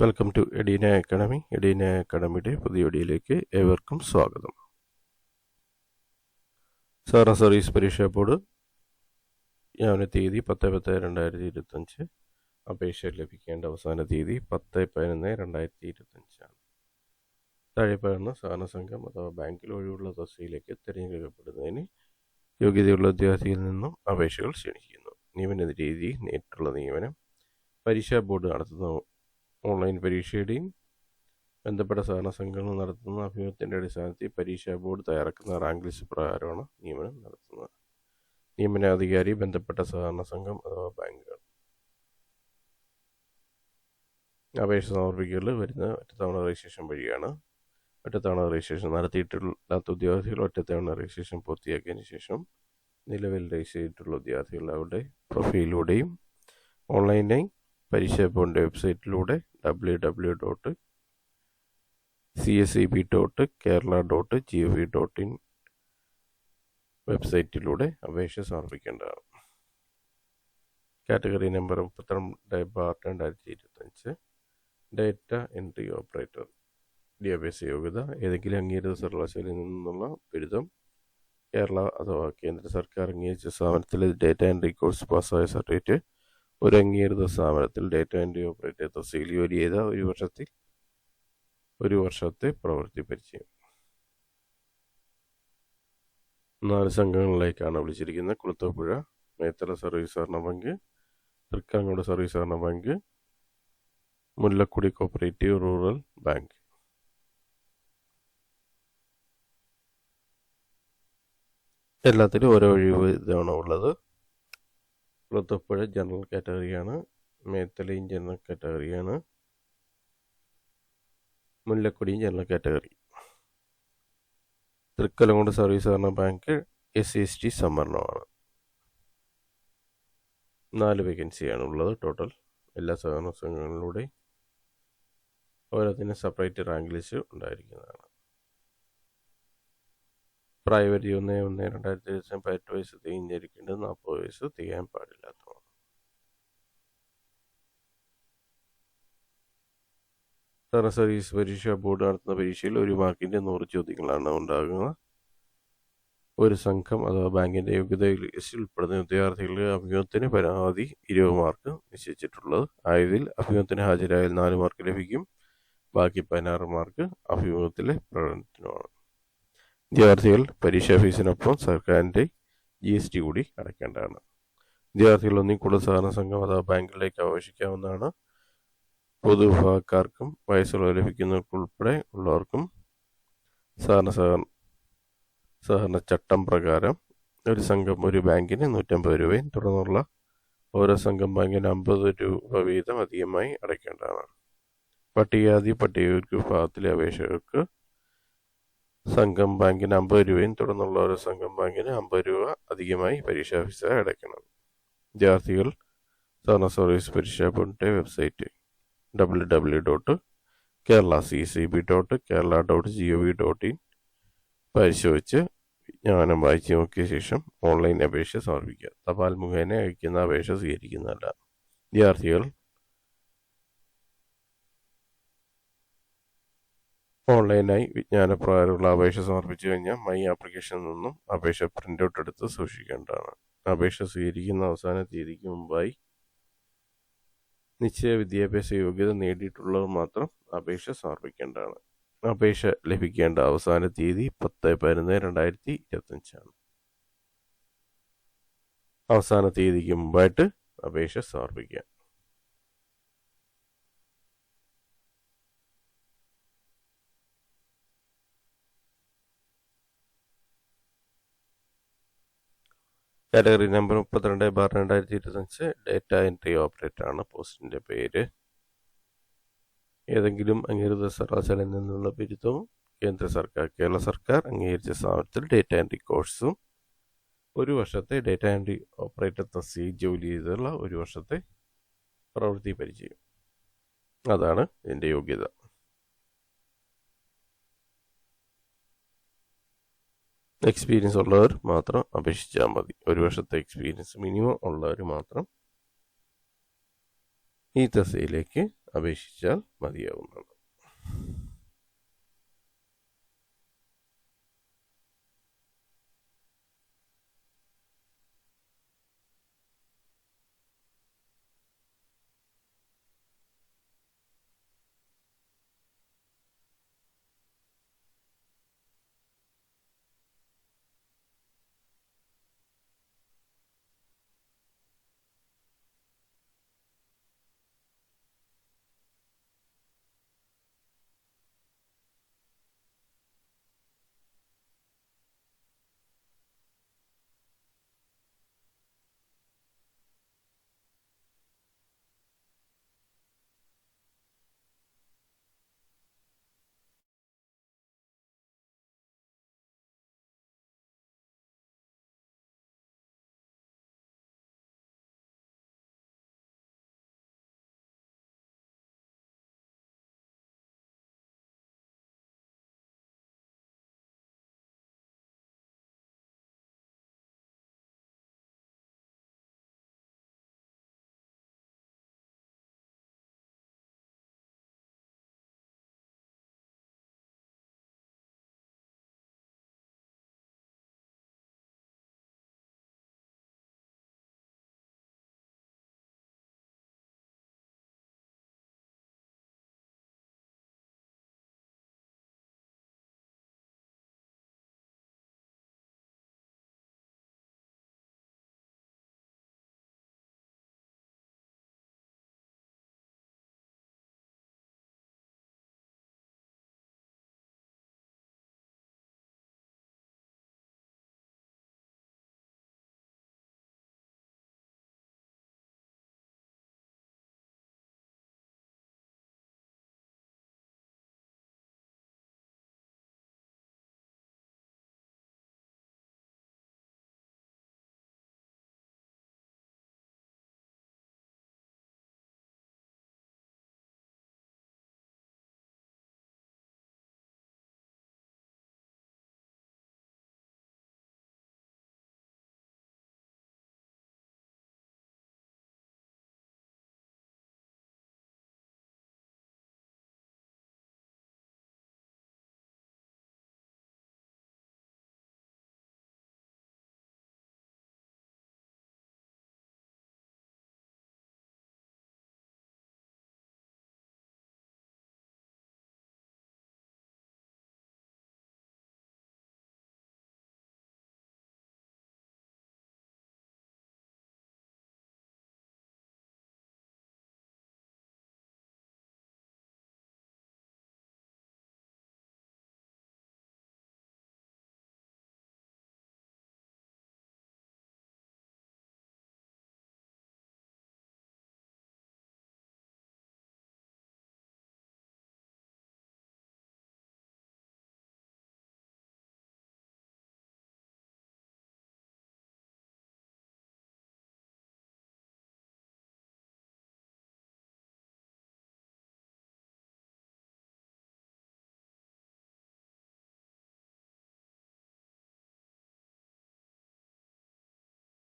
Welcome to Edina academy Edina അക്കാഡമിയുടെ പുതിയ വീഡിയോയിലേക്ക് ഏവർക്കും സ്വാഗതം. സാറ സർവീസ് പരീക്ഷാ ബോർഡ് ഞാൻ തീയതി പത്ത് പത്ത് രണ്ടായിരത്തി ഇരുപത്തഞ്ച് അപേക്ഷ ലഭിക്കേണ്ട അവസാന തീയതി പത്ത് പതിനൊന്ന് രണ്ടായിരത്തി ഇരുപത്തഞ്ചാണ് താഴെ പറയുന്ന സഹകരണ സംഘം അഥവാ ബാങ്കിൽ ഒഴിവുള്ള തസ്തിയിലേക്ക് തിരഞ്ഞെടുക്കപ്പെടുന്നതിന് യോഗ്യതയുള്ള വിദ്യാർത്ഥിയിൽ നിന്നും അപേക്ഷകൾ ക്ഷണിക്കുന്നു. നിയമന രീതി നേരിട്ടുള്ള നിയമനം പരീക്ഷാ ബോർഡ് നടത്തുന്ന ഓൺലൈൻ പരീക്ഷയുടെയും ബന്ധപ്പെട്ട സഹകരണ സംഘങ്ങൾ നടത്തുന്ന അഭിമുഖത്തിന്റെ അടിസ്ഥാനത്തിൽ പരീക്ഷാ ബോർഡ് തയ്യാറാക്കുന്ന റാങ്ക് ലിസ്റ്റ് പ്രകാരമാണ് നിയമനം നടത്തുന്നത്. നിയമനാധികാരി ബന്ധപ്പെട്ട സഹകരണ സംഘം അഥവാ ബാങ്കുകൾ. അപേക്ഷ സമർപ്പിക്കൽ വരുന്ന ഒറ്റത്തവണ രജിസ്ട്രേഷൻ വഴിയാണ്. ഒറ്റത്തവണ രജിസ്ട്രേഷൻ നടത്തിയിട്ടില്ലാത്ത ഉദ്യോഗാർത്ഥികൾ ഒറ്റത്തവണ രജിസ്ട്രേഷൻ പൂർത്തിയാക്കിയതിന് ശേഷം നിലവിൽ രജിസ്റ്റർ ചെയ്തിട്ടുള്ള ഉദ്യോഗാർത്ഥികൾ അവരുടെ പ്രൊഫൈലിലൂടെയും ഓൺലൈനായി പരീക്ഷാ വെബ്സൈറ്റിലൂടെ W W dot C S E B dot Kerala dot G O V dot in വെബ്സൈറ്റിലൂടെ അപേക്ഷ സമർപ്പിക്കേണ്ടതാണ്. കാറ്റഗറി നമ്പർ മുപ്പത്തിരണ്ട് ബാർ രണ്ടായിരത്തി ഇരുപത്തഞ്ച് ഡേറ്റ എൻട്രി ഓപ്പറേറ്റർ. വിദ്യാഭ്യാസ യോഗ്യത. ഏതെങ്കിലും അംഗീകൃത സർവകലാശാലയിൽ നിന്നുള്ള ബിരുദം. കേരള അഥവാ കേന്ദ്ര സർക്കാർ അംഗീകരിച്ച സ്ഥാപനത്തിലെ ഡേറ്റ എൻട്രി കോഴ്സ് പാസ്സായ സർട്ടിഫിക്കറ്റ്. ഒരു അംഗീകൃത സ്ഥാപനത്തിൽ ഡേറ്റ എൻട്രി ഓപ്പറേറ്റർ തസ്തികയിൽ ജോലി ചെയ്ത ഒരു വർഷത്തിൽ ഒരു വർഷത്തെ പ്രവൃത്തി പരിചയം. നാല് സംഘങ്ങളിലേക്കാണ് വിളിച്ചിരിക്കുന്നത്. കുളത്തപ്പുഴ മേത്തല സർവീസ് സഹകരണ ബാങ്ക് തൃക്കാങ്ങോട് സർവീസ് സഹകരണ bank Mullakkudi cooperative rural bank എല്ലാത്തിലും ഓരോ ഒഴിവ് ഇതാണ് ഉള്ളത്. കുളത്തൂപ്പുഴ ജനറൽ കാറ്റഗറിയാണ് മേത്തലയും ജനറൽ കാറ്റഗറിയാണ് മുല്ലക്കുടിയും ജനറൽ കാറ്റഗറി. തൃക്കലങ്കോട് സർവീസ് സഹകരണ bank S C S T സംവരണമാണ്. നാല് വേക്കൻസിയാണ് ഉള്ളത് ടോട്ടൽ എല്ലാ സഹകരണ സംഘങ്ങളിലൂടെ ഓരോത്തിനും സെപ്പറേറ്റ് റാങ്ക് ലിസ്റ്റ് ഉണ്ടായിരിക്കുന്നതാണ്. പ്രായപരിധി ഒന്ന് ഒന്ന് രണ്ടായിരത്തി ഇരുപത്തി പതിനെട്ട് വയസ്സ് തികഞ്ഞിരിക്കേണ്ടത് നാൽപ്പത് വയസ്സ് തികയാൻ പാടില്ലാത്തതാണ് സഹകരണ സർവീസ് പരീക്ഷാ ബോർഡ് നടത്തുന്ന പരീക്ഷയിൽ ഒരു മാർക്കിന്റെ നൂറ് ചോദ്യങ്ങളാണ് ഉണ്ടാകുക ഒരു സംഘം അഥവാ ബാങ്കിന്റെ യോഗ്യത ഉൾപ്പെടുന്ന വിദ്യാർത്ഥികളുടെ അഭിമുഖത്തിന് പരമാവധി ഇരുപത് മാർക്ക് നിശ്ചയിച്ചിട്ടുള്ളത്. ആയതിൽ അഭിമുഖത്തിന് ഹാജരായാൽ നാല് മാർക്ക് ലഭിക്കും. ബാക്കി പതിനാറ് മാർക്ക് അഭിമുഖത്തിലെ പ്രകടനത്തിനുമാണ്. വിദ്യാർത്ഥികൾ പരീക്ഷാ ഫീസിനൊപ്പം സർക്കാരിന്റെ ജി എസ് ടി കൂടി അടയ്ക്കേണ്ടതാണ്. വിദ്യാർത്ഥികൾ ഒന്നിൽ കൂടുതൽ സഹകരണ സംഘം അഥവാ ബാങ്കിലേക്ക് അപേക്ഷിക്കാവുന്നതാണ് പൊതുവിഭാഗക്കാർക്കും വയസ്സുള്ള ലഭിക്കുന്നവർക്കുൾപ്പെടെ ഉള്ളവർക്കും സഹകരണ സഹകരണ സഹകരണ ചട്ടം പ്രകാരം ഒരു സംഘം ഒരു ബാങ്കിന് നൂറ്റമ്പത് രൂപയും തുടർന്നുള്ള ഓരോ സംഘം ബാങ്കിന് അമ്പത് രൂപ വീതം അധികമായി അടയ്ക്കേണ്ടതാണ്. പട്ടികജാതി പട്ടികവർഗ വിഭാഗത്തിലെ അപേക്ഷകർക്ക് സംഘം ബാങ്കിന് അമ്പത് രൂപയും തുടർന്നുള്ള ഓരോ സംഘം ബാങ്കിന് അമ്പത് രൂപ അധികമായി പരീക്ഷാ ഫീസ് അടയ്ക്കണം. വിദ്യാർത്ഥികൾ സഹകരണ സർവീസ് പരീക്ഷാ ബോർഡിന്റെ website W W dot Kerala C C B dot Kerala dot G O V dot in പരിശോധിച്ച് ജ്ഞാനം വായിച്ച് നോക്കിയ ശേഷം ഓൺലൈൻ അപേക്ഷ സമർപ്പിക്കുക. തപാൽ മുഖേന അയക്കുന്ന അപേക്ഷ സ്വീകരിക്കുന്നതല്ല. വിദ്യാർത്ഥികൾ ഓൺലൈനായി വിജ്ഞാനപ്രകാരമുള്ള അപേക്ഷ സമർപ്പിച്ചു കഴിഞ്ഞാൽ മൈ ആപ്ലിക്കേഷനിൽ നിന്നും അപേക്ഷ പ്രിന്റ് ഔട്ട് എടുത്ത് സൂക്ഷിക്കേണ്ടതാണ്. അപേക്ഷ സ്വീകരിക്കുന്ന അവസാന തീയതിക്ക് മുമ്പായി നിശ്ചയ വിദ്യാഭ്യാസ യോഗ്യത നേടിയിട്ടുള്ളവർ മാത്രം അപേക്ഷ സമർപ്പിക്കേണ്ടതാണ്. അപേക്ഷ ലഭിക്കേണ്ട അവസാന തീയതി പത്ത് പതിനൊന്ന് രണ്ടായിരത്തി ഇരുപത്തഞ്ചാണ്. അവസാന തീയതിക്ക് മുമ്പായിട്ട് അപേക്ഷ സമർപ്പിക്കുക കാറ്റഗറി നമ്പർ മുപ്പത്തിരണ്ട് ബാർ രണ്ടായിരത്തി ഇരുപത്തഞ്ച് ഡേറ്റ എൻട്രി ഓപ്പറേറ്റർ ആണ്. പോസ്റ്റിന്റെ പേര്. ഏതെങ്കിലും അംഗീകൃത സർവകലാശാലയിൽ നിന്നുള്ള ബിരുദവും കേന്ദ്ര സർക്കാർ കേരള സർക്കാർ അംഗീകരിച്ച സ്ഥാപനത്തിൽ ഡേറ്റ എൻട്രി കോഴ്സും ഒരു വർഷത്തെ ഡേറ്റ എൻട്രി ഓപ്പറേറ്റർ തസ്തി ജോലി ചെയ്തുള്ള ഒരു വർഷത്തെ പ്രവൃത്തി പരിചയം. അതാണ് ഇതിന്റെ യോഗ്യത. എക്സ്പീരിയൻസ് ഉള്ളവർ മാത്രം അപേക്ഷിച്ചാൽ മതി. ഒരു വർഷത്തെ എക്സ്പീരിയൻസ് മിനിമം ഉള്ളവർ മാത്രം ഈ തസയിലേക്ക് അപേക്ഷിച്ചാൽ മതിയാവുന്നതാണ്.